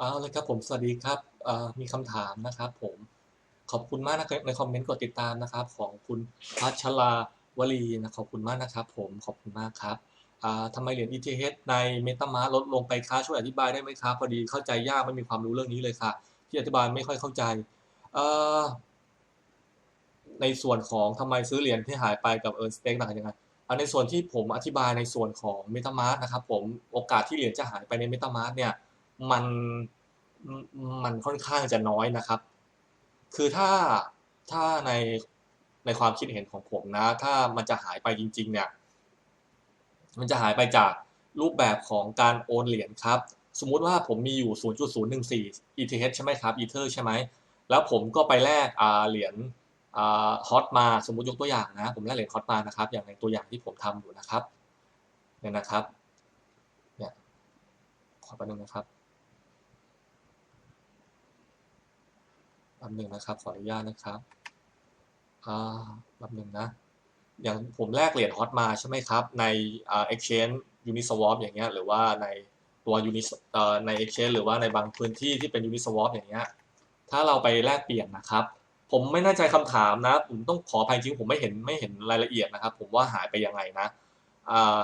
เอาเลยครับผมสวัสดีครับมีคำถามนะครับผมขอบคุณมากนะครับในคอมเมนต์กดติดตามนะครับ ของคุณพัชราวลีนะขอบคุณมากนะครับ ผมขอบคุณมากครับทำไมเหรียญ ETH ใน MetaMask ลดลงไปคะช่วยอธิบายได้ไหมครับพอดีเข้าใจยากไม่มีความรู้เรื่องนี้เลยค่ะ ที่อธิบายไม่ค่อยเข้าใจในส่วนของทำไมซื้อเหรียญที่หายไปกับ Earn Stake ต่างกันยังไงในส่วนที่ผมอธิบายในส่วนของ MetaMask นะครับผมโอกาสที่เหรียญจะหายไปใน MetaMask เนี่ย มันมันค่อนข้างจะน้อยนะครับ คือถ้าถ้าในในความคิดเห็นของผมนะ ถ้ามันจะหายไปจริง ๆ เนี่ย มันจะหายไปจากรูปแบบของการโอนเหรียญครับ สมมุติว่าผมมีอยู่ 0.014 ETH ใช่ไหมครับ Ether ใช่ไหม แล้วผมก็ไปแลกเหรียญฮอตมา สมมุติยกตัวอย่างนะ ผมแลกเหรียญฮอตมานะครับ อย่างในตัวอย่างที่ผมทำอยู่นะครับ เนี่ยนะครับ เนี่ย ขอแป๊บนึงนะครับ ป๊บหนึ่งนะครับ ขออนุญาตนะครับอ่าแป๊บหนึ่งนะ อย่างผมแลกเหรียญฮอตมาใช่ไหมครับ ในอ่า exchange Uniswap อย่างเงี้ย หรือว่าในตัว Unis เอ่อใน exchange หรือว่าในบางพื้นที่ที่เป็น Uniswap อย่างเงี้ย ถ้าเราไปแลกเปลี่ยนนะครับ ผมไม่แน่ใจคำถามนะ ผมต้องขออภัยจริง ผมไม่เห็นไม่เห็นรายละเอียดนะครับ ผมว่าหายไปยังไงนะอ่า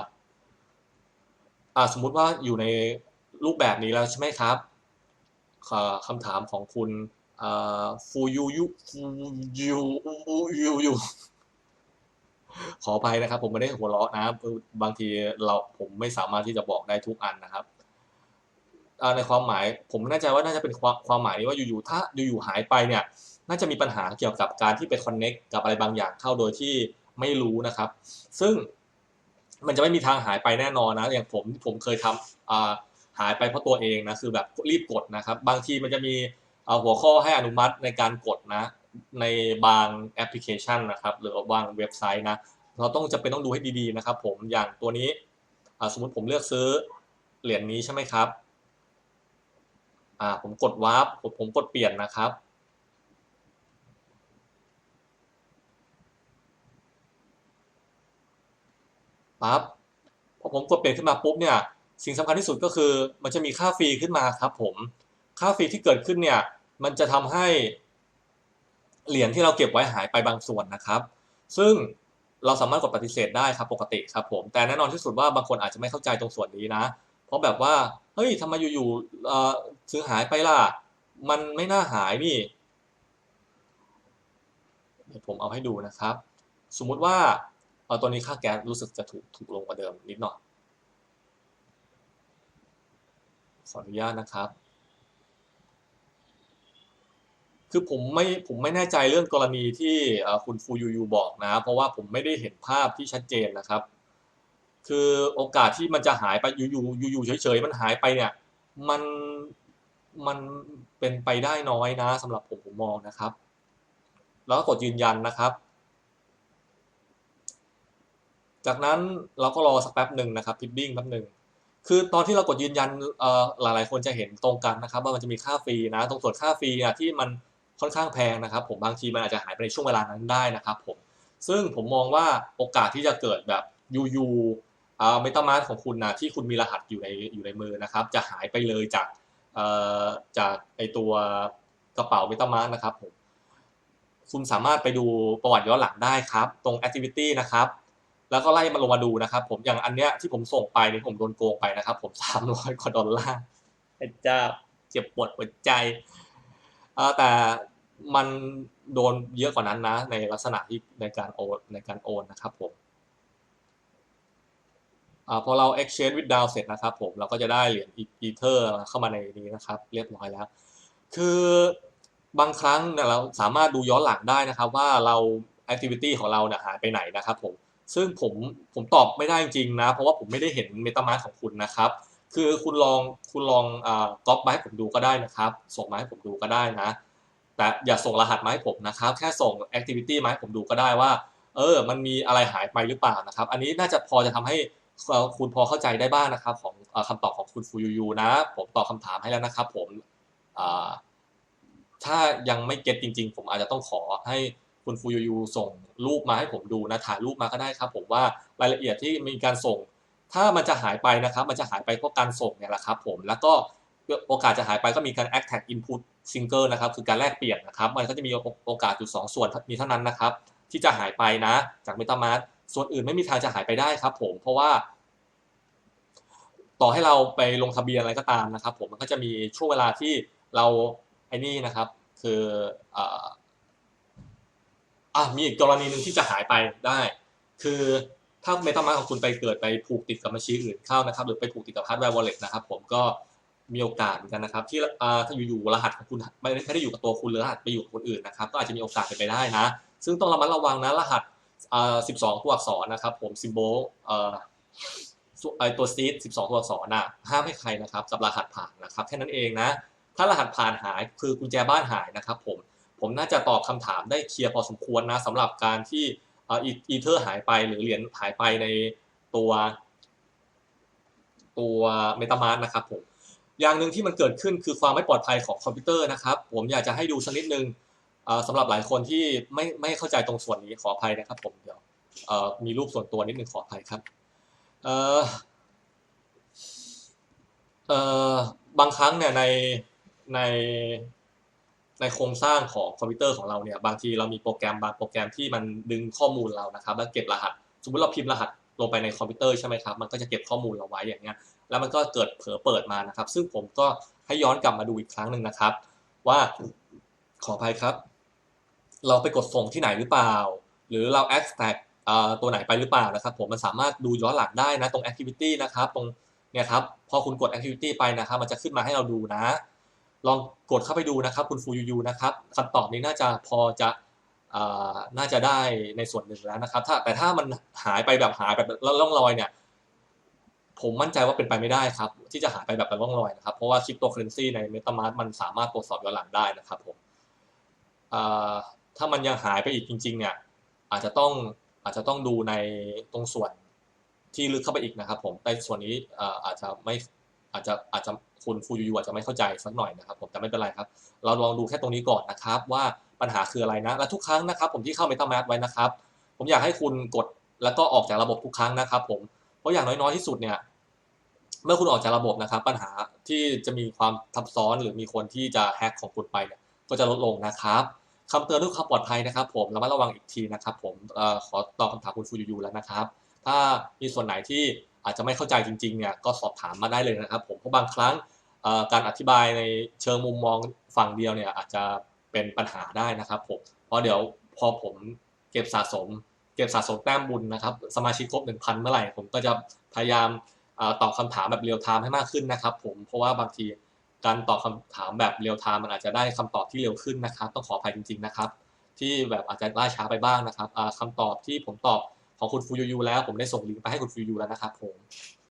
อ่าสมมุติว่าอยู่ในรูปแบบนี้แล้วใช่ไหมครับคำถามของคุณ ฟูยูยูฟูยูยูยูขออภัยนะครับ ผมไม่ได้หัวเราะนะบางทีเราผมไม่สามารถที่จะบอกได้ทุกอันนะครับในความหมาย ผมแน่ใจว่าน่าจะเป็นความความหมายนี้ว่าอยู่ๆถ้าอยู่ๆหายไปเนี่ย น่าจะมีปัญหาเกี่ยวกับการที่ไปคอนเน็กกับอะไรบางอย่างเข้าโดยที่ไม่รู้นะครับ ซึ่งมันจะไม่มีทางหายไปแน่นอนนะ อย่างผมผมเคยทำหายไปเพราะตัวเองนะคือแบบรีบกดนะครับ บางทีมันจะมี เอาหัวข้อให้อนุมัติในการกดนะ ในบางแอปพลิเคชันนะครับ หรือบางเว็บไซต์นะ เราต้องจะเป็นต้องดูให้ดีๆนะครับผมอย่างตัวนี้สมมติผมเลือกซื้อเหรียญนนี้ใช่ไหมครับผมกดวาร์ปผมกดเปลี่ยนนะครับปั๊บพอผมกดเปลี่ยนขึ้นมาปุ๊บเนี่ยสิ่งสำคัญที่สุดก็คือ มันจะมีค่าฟรีขึ้นมาครับผมค่าฟรีที่เกิดขึ้นเนี่ย มันจะทำให้เหรียญที่เราเก็บไว้หายไปบางส่วนนะครับ ซึ่งเราสามารถกดปฏิเสธได้ครับปกติครับผมแต่แน่นอนที่สุดว่าบางคนอาจจะไม่เข้าใจตรงส่วนนี้นะ เพราะแบบว่าเฮ้ยทำไมอยู่ๆซื้อหายไปล่ะ มันไม่น่าหายนี่เดี๋ยวผมเอาให้ดูนะครับ สมมุติว่าเอาตัวนี้ค่าแก๊สรู้สึกจะถูกถูกลงกว่าเดิมนิดหน่อยขออนุญาตนะครับ คือผมไม่ผมไม่แน่ใจเรื่องกรณีที่คุณฟูยูยูบอกนะ เพราะว่าผมไม่ได้เห็นภาพที่ชัดเจนนะครับ คือโอกาสที่มันจะหายไปอยู่อยู่อยู่เฉยๆมันหายไปเนี่ย มันมันเป็นไปได้น้อยนะสำหรับผมผมมองนะครับ แล้วก็กดยืนยันนะครับ จากนั้นเราก็รอสักแป๊บหนึ่งนะครับพิดดิ้งแป๊บหนึ่งคือตอนที่เรากดยืนยันหลายๆคนจะเห็นตรงกันนะครับ ว่ามันจะมีค่าฟรีนะ ตรงส่วนค่าฟรีที่มัน ค่อนข้างแพงนะครับ ผมบางทีมันอาจจะหายไปในช่วงเวลานั้นได้นะครับผมซึ่งผมมองว่าโอกาสที่จะเกิดแบบยูยูอ่าเมตามาร์ของคุณนะที่คุณมีรหัสอยู่ในอยู่ในมือนะครับ จะหายไปเลยจากเอ่อจากไอตัวกระเป๋าเมตามาร์นะครับผมคุณสามารถไปดูประวัติย้อนหลังได้ครับ ตรง activity นะครับแล้วก็ไล่มาลงมาดูนะครับ ผมอย่างอันเนี้ยที่ผมส่งไปเนี่ยผมโดนโกงไปนะครับ ผมสามร้อยกว่าดอลลาร์เจ้าเจ็บปวดหัวใจ แต่มันโดนเยอะกว่านั้นนะ ในลักษณะที่ในการโอนในการโอนนะครับผมอพอเรา exchange with down เสร็จนะครับผมเราก็จะได้เหรียญ ether เข้ามาในนี้นะครับ เรียบร้อยแล้ว คือบางครั้งเนี่ยเราสามารถดูย้อนหลังได้นะครับ ว่าเรา activity ของเราเนี่ยหายไปไหนนะครับผมซึ่งผมผมตอบไม่ได้จริงนะ เพราะว่าผมไม่ได้เห็น MetaMask ของคุณนะครับ คือคุณลองคุณลองก๊อปมาให้ผมดูก็ได้นะครับ ส่งมาให้ผมดูก็ได้นะ แต่อย่าส่งรหัสมาให้ผมนะครับ แค่ส่งแอคทิวิตี้มาให้ผมดูก็ได้ว่า เออ มันมีอะไรหายไปหรือเปล่านะครับ อันนี้น่าจะพอจะทำให้คุณพอเข้าใจได้บ้างนะครับของคำตอบของคุณฟูยูยูนะ ผมตอบคาถามให้แล้วนะครับ ผมถ้ายังไม่เก็ตจริง ๆ ผมอาจจะต้องขอให้คุณฟูยูยูส่งรูปมาให้ผมดูนะถ่ายรูปมาก็ได้ครับ ผมว่ารายละเอียดที่มีการส่ง ถ้ามันจะหายไปนะครับ มันจะหายไปเพราะการส่งเนี่ยแหละครับผม แล้วก็โอกาสจะหายไปก็มีการ act tag input single นะครับ คือการแลกเปลี่ยนนะครับ มันก็จะมีโอกาสอยู่สองส่วนมีเท่านั้นนะครับ ที่จะหายไปนะ จาก MetaMask ส่วนอื่นไม่มีทางจะหายไปได้ครับ ผม เพราะว่า ต่อให้เราไปลงทะเบียนอะไรก็ตามนะครับ ผม มันก็จะมีช่วงเวลาที่เราไอ้นี่นะครับ คืออ่ามีอีกกรณีหนึ่งที่จะหายไปได้ คือ ถ้าเมตามาของคุณไปเกิดไปผูกติดกับบัญชีอื่นเข้านะครับ หรือไปผูกติดกับฮาร์ดแวร์วอลเล็ตนะครับ ผมก็มีโอกาสเหมือนกันนะครับ ที่อ่าถ้าอยู่ๆรหัสของคุณไม่ได้อยู่กับตัวคุณหรือรหัสไปอยู่กับคนอื่นนะครับก็อาจจะมีโอกาสเป็นไปได้นะ ซึ่งต้องระมัดระวังนะรหัสอ่า12 ตัวอักษรนะครับ ผมซิมโบลอ่อไอตัวซีด12 ตัวอักษรน่ะห้ามให้ใครนะครับกับรหัสผ่านนะครับแค่นั้นเองนะ ถ้ารหัสผ่านหายคือกุญแจบ้านหายนะครับ ผมผมน่าจะตอบคำถามได้เคลียร์พอสมควรนะสำหรับการที่ อีเทอร์หายไปหรือเหรียญหายไปในตัวตัวเมตามาร์นะครับผมอย่างหนึ่งที่มันเกิดขึ้นคือความไม่ปลอดภัยของคอมพิวเตอร์นะครับ ผมอยากจะให้ดูสักนิดนึงสำหรับหลายคนที่ไม่ไม่เข้าใจตรงส่วนนี้ขออภัยนะครับ ผมเดี๋ยวมีรูปส่วนตัวนิดนึงขออภัยครับบางครั้งเนี่ยในใน ในโครงสร้างของคอมพิวเตอร์ของเราเนี่ยบางทีเรามีโปรแกรมบางโปรแกรมที่มันดึงข้อมูลเรานะครับ แล้วเก็บรหัส สมมติเราพิมพ์รหัสลงไปในคอมพิวเตอร์ใช่ไหมครับมันก็จะเก็บข้อมูลเราไว้อย่างเงี้ยแล้วมันก็เกิดเผลอเปิดมานะครับ ซึ่งผมก็ให้ย้อนกลับมาดูอีกครั้งหนึ่งนะครับ ว่าขออภัยครับ เราไปกดส่งที่ไหนหรือเปล่า หรือเรา extract ตัวไหนไปหรือเปล่านะครับ ผมมันสามารถดูย้อนหลังได้นะตรง activity นะครับตรงเนี่ยครับพอคุณกด activity ไปนะครับ มันจะขึ้นมาให้เราดูนะ ลองกดเข้าไปดูนะครับ คุณฟูยูยูนะครับคำตอบนี้น่าจะพอจะน่าจะได้ในส่วนหนึ่งแล้วนะครับ ถ้าแต่ถ้ามันหายไปแบบหายแบบล่องลอยเนี่ย ผมมั่นใจว่าเป็นไปไม่ได้ครับ ที่จะหายไปแบบล่องลอยนะครับ เพราะว่าคริปโตเคอเรนซีใน MetaMask มันสามารถตรวจสอบย้อนหลังได้นะครับผมถ้ามันยังหายไปอีกจริง ๆ เนี่ย อาจจะต้องอาจจะต้องดูในตรงส่วนที่ลึกเข้าไปอีกนะครับ ผมในส่วนนี้อาจจะไม่ อาจจะอาจจะคุณฟูยูยูอาจจะไม่เข้าใจสักหน่อยนะครับผมแต่ไม่เป็นไรครับ เราลองดูแค่ตรงนี้ก่อนนะครับ ว่าปัญหาคืออะไรนะ และทุกครั้งนะครับ ผมที่เข้า MetaMask ไว้นะครับ ผมอยากให้คุณกดแล้วก็ออกจากระบบทุกครั้งนะครับ ผมเพราะอย่างน้อยๆที่สุดเนี่ยเมื่อคุณออกจากระบบนะครับ ปัญหาที่จะมีความทับซ้อนหรือมีคนที่จะแฮ็กของคุณไปเนี่ยก็จะลดลงนะครับคำเตือนเรื่องความปลอดภัยนะครับ ผมระมัดระวังอีกทีนะครับ ผมอขอตอบคำถามคุณฟูยูยูแล้วนะครับ ถ้ามีส่วนไหนที่ อาจจะไม่เข้าใจจริงๆเนี่ยก็สอบถามมาได้เลยนะครับ ผมเพราะบางครั้งการอธิบายในเชิงมุมมองฝั่งเดียวเนี่ยอาจจะเป็นปัญหาได้นะครับผมเพราะเดี๋ยวพอผมเก็บสะสม เก็บสะสมแต้มบุญนะครับ สมาชิกครบ1,000 เมื่อไหร่ ผมก็จะพยายามตอบคำถามแบบเรียลไทม์ให้มากขึ้นนะครับ ผมเพราะว่าบางทีการตอบคำถามแบบเรียลไทม์มันอาจจะได้คำตอบที่เร็วขึ้นนะครับ ต้องขออภัยจริง ๆนะครับ ที่แบบอาจจะล่าช้าไปบ้างนะครับคำตอบที่ผมตอบ ของคุณฟูยูยูแล้ว ผมได้ส่งลิงก์ไปให้คุณฟูยูยูแล้วนะครับผม